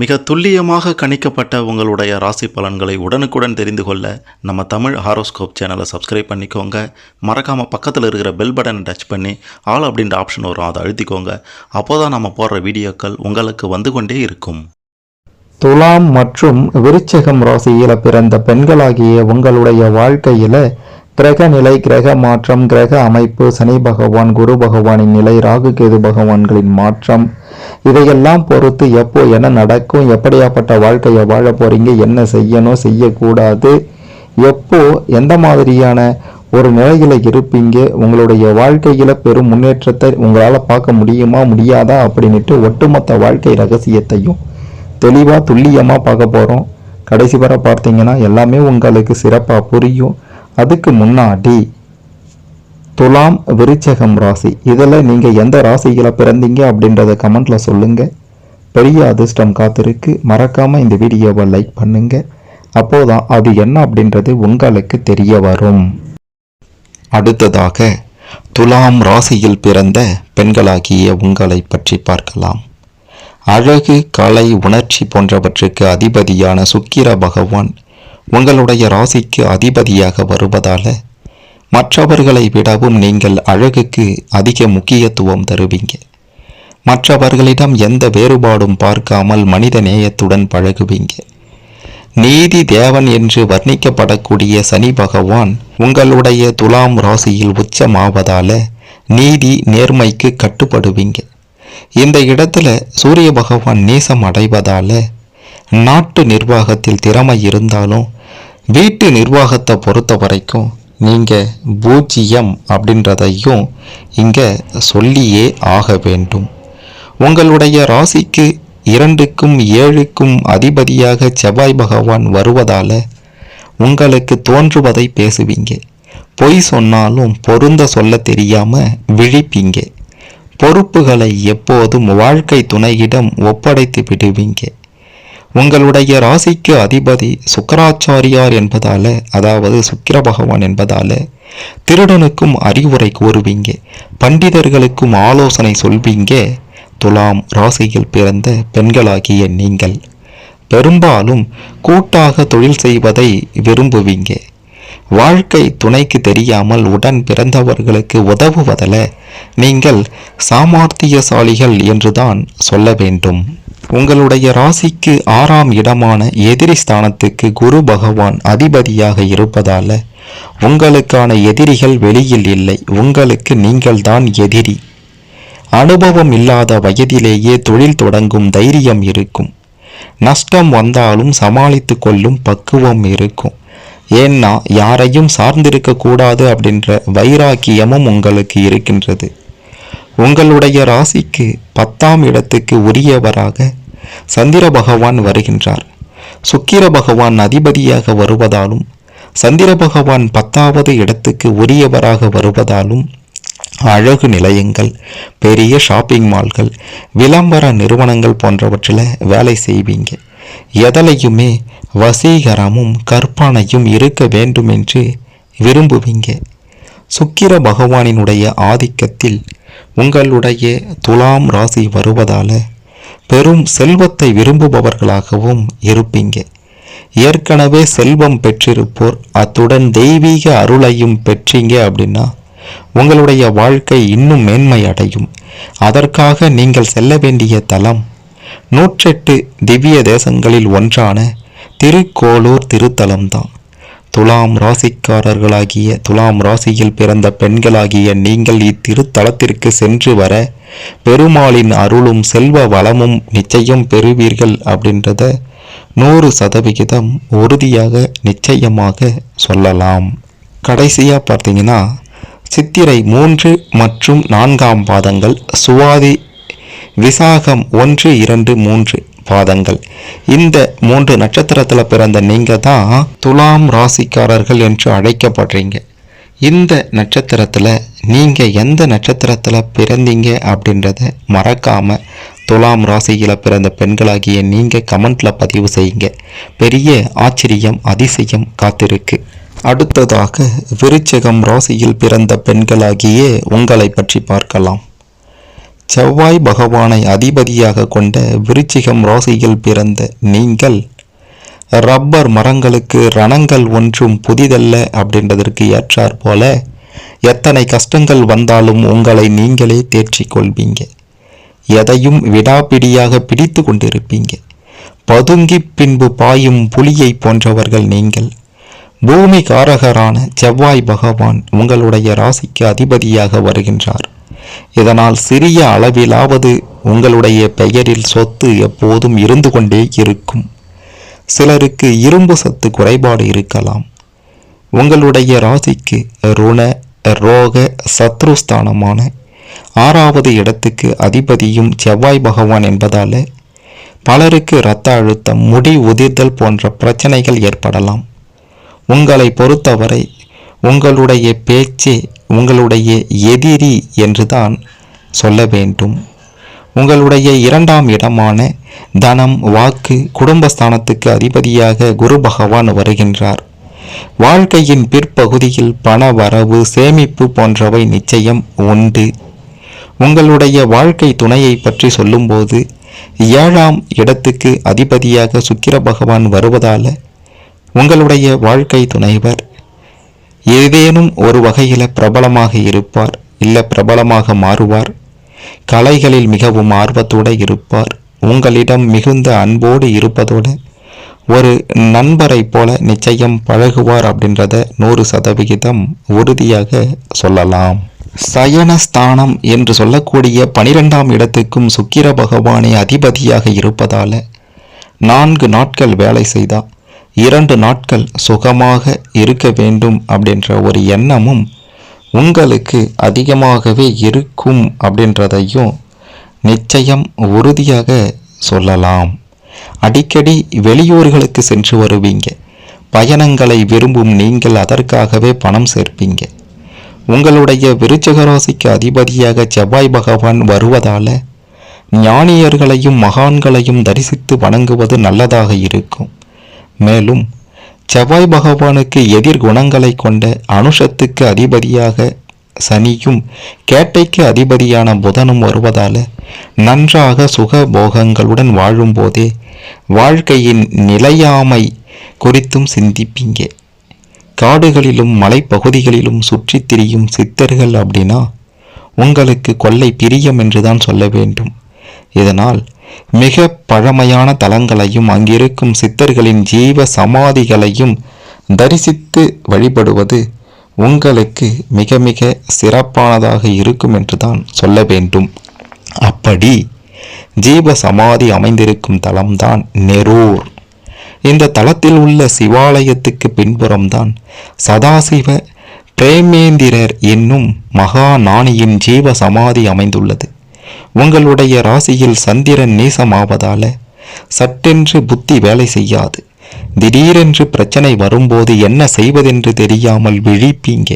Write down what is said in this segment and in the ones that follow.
மிக துல்லியமாக கணிக்கப்பட்ட உங்களுடைய ராசி பலன்களை உடனுக்குடன் தெரிந்து கொள்ள நம்ம தமிழ் ஹாரோஸ்கோப் சேனலை சப்ஸ்கிரைப் பண்ணிக்கோங்க. மறக்காமல் பக்கத்தில் இருக்கிற பெல் பட்டனை டச் பண்ணி ஆல் அப்படின்ற ஆப்ஷன் வரும் அதை அழுத்திக்கோங்க. அப்போ தான் நம்ம போடுற வீடியோக்கள் உங்களுக்கு வந்து கொண்டே இருக்கும். துலாம் மற்றும் விருச்சகம் ராசியில் பிறந்த பெண்களாகிய உங்களுடைய வாழ்க்கையில் கிரக நிலை கிரக மாற்றம் கிரக அமைப்பு சனி பகவான் குரு பகவானின் நிலை ராகு கேது பகவான்களின் மாற்றம் இதையெல்லாம் பொறுத்து எப்போ என்ன நடக்கும் எப்படியாப்பட்ட வாழ்க்கையை வாழ போறீங்க என்ன செய்யணும் செய்யக்கூடாது எப்போ எந்த மாதிரியான ஒரு நிலையில இருப்பீங்க உங்களுடைய வாழ்க்கையில பெரும் முன்னேற்றத்தை உங்களால பார்க்க முடியுமா முடியாதா அப்படின்ட்டு ஒட்டுமொத்த வாழ்க்கை ரகசியத்தையும் தெளிவாக துல்லியமாக பார்க்க போகிறோம் கடைசி வரை பார்த்தீங்கன்னா எல்லாமே உங்களுக்கு சிறப்பாக புரியும். அதுக்கு முன்னாடி துலாம் விருச்சகம் ராசி. இதில் நீங்கள் எந்த ராசியில் பிறந்தீங்க அப்படின்றத கமெண்ட்டில் சொல்லுங்கள் பெரிய அதிர்ஷ்டம் காத்திருக்கு. மறக்காமல் இந்த வீடியோவை லைக் பண்ணுங்கள் அப்போதான் அது என்ன அப்படின்றது உங்களுக்கு தெரிய வரும். அடுத்ததாக துலாம் ராசியில் பிறந்த பெண்களாகிய உங்களை பற்றி பார்க்கலாம். அழகு கலை உணர்ச்சி போன்றவற்றுக்கு அதிபதியான சுக்கிர பகவான் உங்களுடைய ராசிக்கு அதிபதியாக வருவதால் மற்றவர்களை விடவும் நீங்கள் அழகுக்கு அதிக முக்கியத்துவம் தருவீங்க. மற்றவர்களிடம் எந்த வேறுபாடும் பார்க்காமல் மனித நேயத்துடன் பழகுவீங்க. நீதி தேவன் என்று வர்ணிக்கப்படக்கூடிய சனி பகவான் உங்களுடைய துலாம் ராசியில் உச்சமாவதால நீதி நேர்மைக்கு கட்டுப்படுவீங்க. இந்த இடத்துல சூரிய பகவான் நேசம் அடைவதால நாட்டு நிர்வாகத்தில் திறமை இருந்தாலும் வீட்டு நிர்வாகத்தை பொறுத்த வரைக்கும் நீங்கள் பூஜ்ஜியம் அப்படின்றதையும் இங்கே சொல்லியே ஆக வேண்டும். உங்களுடைய ராசிக்கு இரண்டுக்கும் ஏழுக்கும் அதிபதியாக செவ்வாய் பகவான் வருவதால் உங்களுக்கு தோன்றுவதை பேசுவீங்க. பொய் சொன்னாலும் பொருந்த சொல்ல தெரியாமல் விழிப்பீங்க. பொறுப்புகளை எப்போதும் வாழ்க்கை துணையிடம் ஒப்படைத்து விடுவீங்க. உங்களுடைய ராசிக்கு அதிபதி சுக்கராச்சாரியார் என்பதால அதாவது சுக்கிர பகவான் என்பதால திருடனுக்கும் அறிவுரை கூறுவீங்க பண்டிதர்களுக்கும் ஆலோசனை சொல்வீங்க துலாம் ராசியில் பிறந்த பெண்களாகிய நீங்கள். பெரும்பாலும் கூட்டாக தொழில் செய்வதை விரும்புவீங்க. வாழ்க்கை துணைக்கு தெரியாமல் உடன் பிறந்தவர்களுக்கு உதவுவதில் நீங்கள் சாமர்த்தியசாலிகள் என்றுதான் சொல்ல வேண்டும். உங்களுடைய ராசிக்கு ஆறாம் இடமான எதிரி ஸ்தானத்துக்கு குரு பகவான் அதிபதியாக இருப்பதால உங்களுக்கான எதிரிகள் வெளியில் இல்லை. உங்களுக்கு நீங்கள்தான் எதிரி. அனுபவம் இல்லாத வயதிலேயே தொழில் தொடங்கும் தைரியம் இருக்கும். நஷ்டம் வந்தாலும் சமாளித்து கொள்ளும் பக்குவம் இருக்கும். ஏன்னா யாரையும் சார்ந்திருக்க கூடாது அப்படின்ற வைராக்கியமும் உங்களுக்கு இருக்கின்றது. உங்களுடைய ராசிக்கு பத்தாம் இடத்துக்கு உரியவராக சந்திர பகவான் வருகின்றார். சுக்கிர பகவான் அதிபதியாக வருவதாலும் சந்திர பகவான் பத்தாவது இடத்துக்கு உரியவராக வருவதாலும் அழகு நிலையங்கள் பெரிய ஷாப்பிங் மால்கள் விளம்பர நிறுவனங்கள் போன்றவற்றில் வேலை செய்வீங்க. எதலையுமே வசீகரமும் கற்பனையும் இருக்க வேண்டும் என்று விரும்புவீங்க. சுக்கிர பகவானினுடைய ஆதிக்கத்தில் உங்களுடைய துலாம் ராசி வருவதால பெரும் செல்வத்தை விரும்புபவர்களாகவும் இருப்பீங்க. ஏற்கனவே செல்வம் பெற்றிருப்போர் அத்துடன் தெய்வீக அருளையும் பெற்றீங்க அப்படின்னா உங்களுடைய வாழ்க்கை இன்னும் மேன்மை அடையும் அதற்காக நீங்கள் செல்ல வேண்டிய தலம் நூற்றெட்டு திவ்ய தேசங்களில் ஒன்றான திருக்கோளூர் திருத்தலம்தான். துலாம் ராசிக்காரர்களாகிய துலாம் ராசியில் பிறந்த பெண்களாகிய நீங்கள் இத்திருத்தலத்திற்கு சென்று வர பெருமாளின் அருளும் செல்வ வளமும் நிச்சயம் பெறுவீர்கள் அப்படின்றத நூறு சதவிகிதம் உறுதியாக நிச்சயமாக சொல்லலாம். கடைசியாக பார்த்தீங்கன்னா சித்திரை மூன்று மற்றும் நான்காம் பாதங்கள் சுவாதி விசாகம் ஒன்று இரண்டு மூன்று. பாதங்கள். இந்த மூன்று நட்சத்திரத்தில் பிறந்த நீங்கள் தான் துலாம் ராசிக்காரர்கள் என்று அழைக்கப்படுறீங்க. இந்த நட்சத்திரத்தில் நீங்கள் எந்த நட்சத்திரத்தில் பிறந்தீங்க அப்படின்றத மறக்காமல் துலாம் ராசியில் பிறந்த பெண்களாகிய நீங்கள் கமெண்ட்டில் பதிவு செய்யுங்க. பெரிய ஆச்சரியம் அதிசயம் காத்திருக்கு. அடுத்ததாக விருச்சகம் ராசியில் பிறந்த பெண்களாகிய உங்களை பற்றி பார்க்கலாம். செவ்வாய் பகவானை அதிபதியாக கொண்ட விருச்சிகம் ராசியில் பிறந்த நீங்கள் ரப்பர் மரங்களுக்கு ரணங்கள் ஒன்றும் புதிதல்ல அப்படின்றதற்கு ஏற்றாற் போல எத்தனை கஷ்டங்கள் வந்தாலும் உங்களை நீங்களே தேர்ச்சி கொள்வீங்க எதையும் விடாப்பிடியாக பிடித்து கொண்டிருப்பீங்க. பதுங்கி பின்பு பாயும் புலியை போன்றவர்கள் நீங்கள். பூமி காரகரான செவ்வாய் பகவான் உங்களுடைய ராசிக்கு அதிபதியாக வருகின்றார். இதனால் சிறிய அளவிலாவது உங்களுடைய பெயரில் சொத்து எப்போதும் இருந்து கொண்டே இருக்கும். சிலருக்கு இரும்பு சத்து குறைபாடு இருக்கலாம். உங்களுடைய ராசிக்கு ருண ரோக சத்ருஸ்தானமான ஆறாவது இடத்துக்கு அதிபதியும் செவ்வாய் பகவான் என்பதால் பலருக்கு இரத்த அழுத்தம் முடி உதிர்தல் போன்ற பிரச்சனைகள் ஏற்படலாம். உங்களை பொறுத்தவரை உங்களுடைய பேச்சே உங்களுடைய எதிரி என்றுதான் சொல்ல வேண்டும். உங்களுடைய இரண்டாம் இடமான தனம் வாக்கு குடும்பஸ்தானத்துக்கு அதிபதியாக குரு பகவான் வருகின்றார். வாழ்க்கையின் பிற்பகுதியில் பண வரவு சேமிப்பு போன்றவை நிச்சயம் உண்டு. உங்களுடைய வாழ்க்கை துணையை பற்றி சொல்லும்போது ஏழாம் இடத்துக்கு அதிபதியாக சுக்கிர பகவான் வருவதால உங்களுடைய வாழ்க்கை துணைவர் ஏதேனும் ஒரு வகையில் பிரபலமாக இருப்பார் இல்லை பிரபலமாக மாறுவார் கலைகளில் மிகவும் ஆர்வத்தோடு இருப்பார் உங்களிடம் மிகுந்த அன்போடு இருப்பதோடு ஒரு நண்பரைப் போல நிச்சயம் பழகுவார் அப்படின்றத நூறு சதவிகிதம் உறுதியாக சொல்லலாம். சயனஸ்தானம் என்று சொல்லக்கூடிய பனிரெண்டாம் இடத்துக்கும் சுக்கிர பகவானே அதிபதியாக இருப்பதால நான்கு நாட்கள் வேலை செய்தார். இரண்டு நாட்கள் சுகமாக இருக்க வேண்டும் அப்படின்ற ஒரு எண்ணமும் உங்களுக்கு அதிகமாகவே இருக்கும் அப்படின்றதையும் நிச்சயம் உறுதியாக சொல்லலாம். அடிக்கடி வெளியூர்களுக்கு சென்று வருவீங்க. பயணங்களை விரும்பும் நீங்கள் அதற்காகவே பணம் சேர்ப்பீங்க. உங்களுடைய விருச்சகராசிக்கு அதிபதியாக செவ்வாய் பகவான் வருவதால் ஞானியர்களையும் மகான்களையும் தரிசித்து வணங்குவது நல்லதாக இருக்கும். மேலும் செவ்வாய் பகவானுக்கு எதிர் குணங்களை கொண்ட அனுஷத்துக்கு அதிபதியாக சனியும் கேட்டைக்கு அதிபதியான புதனும் வருவதால் நன்றாக சுக போகங்களுடன் வாழும்போதே வாழ்க்கையின் நிலையாமை குறித்தும் சிந்திப்பீங்க. காடுகளிலும் மலைப்பகுதிகளிலும் சுற்றித் திரியும் சித்தர்கள் அப்படின்னா உங்களுக்கு கொள்ளை பிரியம் என்றுதான் சொல்ல வேண்டும். இதனால் மிக பழமையான தலங்களையும் அங்கிருக்கும் சித்தர்களின் ஜீவ சமாதிகளையும் தரிசித்து வழிபடுவது உங்களுக்கு மிக மிக சிறப்பானதாக இருக்கும் என்று தான் சொல்ல வேண்டும். அப்படி ஜீவ சமாதி அமைந்திருக்கும் தலம்தான் நெரூர். இந்த தலத்தில் உள்ள சிவாலயத்துக்கு பின்புறம்தான் சதாசிவ பிரேமேந்திரர் என்னும் மகாநாணியின் ஜீவ சமாதி அமைந்துள்ளது. உங்களுடைய ராசியில் சந்திரன் நேசமாவதால சட்டென்று புத்தி வேலை செய்யாது. திடீரென்று பிரச்சனை வரும்போது என்ன செய்வதென்று தெரியாமல் விழிப்பீங்க.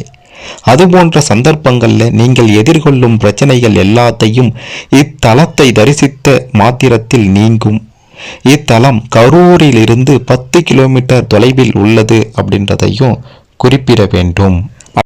அதுபோன்ற சந்தர்ப்பங்கள்ல நீங்கள் எதிர்கொள்ளும் பிரச்சனைகள் எல்லாத்தையும் இத்தலத்தை தரிசித்த மாத்திரத்தில் நீங்கும். இத்தலம் கரூரிலிருந்து பத்து கிலோமீட்டர் தொலைவில் உள்ளது அப்படின்றதையும் குறிப்பிட வேண்டும்.